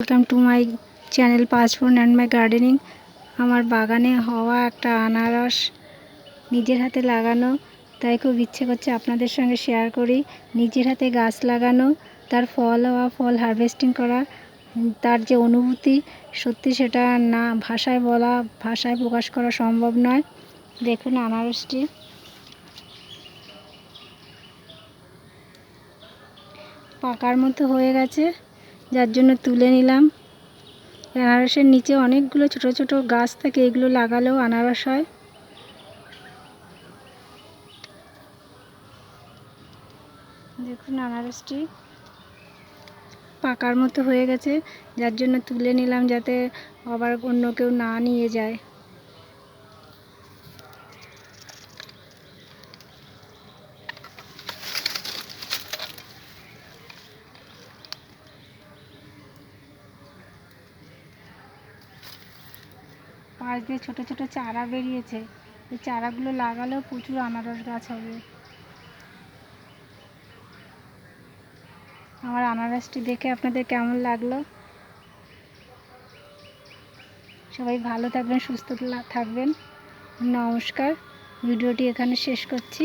Welcome to my channel passport and my gardening আমার বাগানে হওয়া একটা আনারস নিজের হাতে লাগানো, তাই খুব ইচ্ছে করছে আপনাদের সঙ্গে শেয়ার করি। নিজের হাতে গাছ লাগানো, তার ফল হওয়া, ফল হারভেস্টিং করা, তার যে অনুভূতি, সত্যি সেটা না ভাষায় বলা, ভাষায় প্রকাশ করা সম্ভব নয়। দেখুন আনারসটি। পাকার মতো হয়ে গেছে। যার জন্য তুলে নিলাম। আনারসের নিচে অনেকগুলো ছোট ছোট গাছ থাকে, এগুলো লাগালেও আনারস হয়। দেখুন আনারসটি পাকার মতো হয়ে গেছে, যার জন্য তুলে নিলাম যাতে আবার অন্য কেউ না নিয়ে যায়। পাশ দিয়ে ছোট ছোট চারা বেরিয়েছে। এই চারাগুলো লাগালেও প্রচুর আনারস গাছ হবে। আমার আনারসটি দেখে আপনাদের কেমন লাগল? সবাই ভালো থাকবেন, সুস্থ থাকবেন। নমস্কার। ভিডিওটি এখানে শেষ করছি।